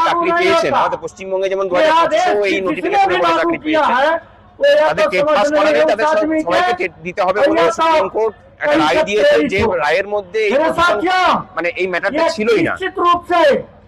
চাকরি পেয়েছেন পশ্চিমবঙ্গে যেমন এই চাকরি তাদের পাস করা যায় তাদের দিতে হবে একটা রায় যে রায়ের মধ্যে মানে এই ম্যাটারটা ছিলই না।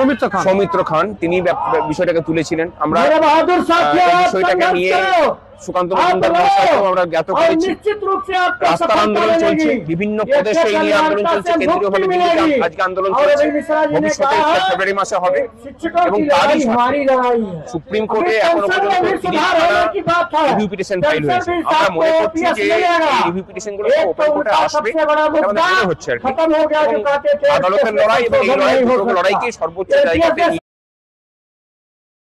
সৌমিত্র খান। সৌমিত্র খান তিনি বিষয়টাকে তুলেছিলেন। আমরা বিষয়টাকে নিয়ে সুকান্ত আমরা জ্ঞাত করেছি। আন্দোলন চলছে বিভিন্ন প্রদেশে এই নিয়ে আন্দোলন চলছে আজকে আন্দোলন চলছে। ভবিষ্যতে ফেব্রুয়ারি মাসে হবে। এবং তারই সুপ্রিম কোর্টে এখনও পর্যন্ত রিভিউ পিটিশন ফাইল হয়েছে। আমরা মনে করছি যে এই রিভিউ পিটিশনগুলো ওপেন কোর্টে আসবে আমাদের মনে হচ্ছে আর কি। আদালতের লড়াই এবং এই লড়াইকে সর্বোচ্চ জায়গাতে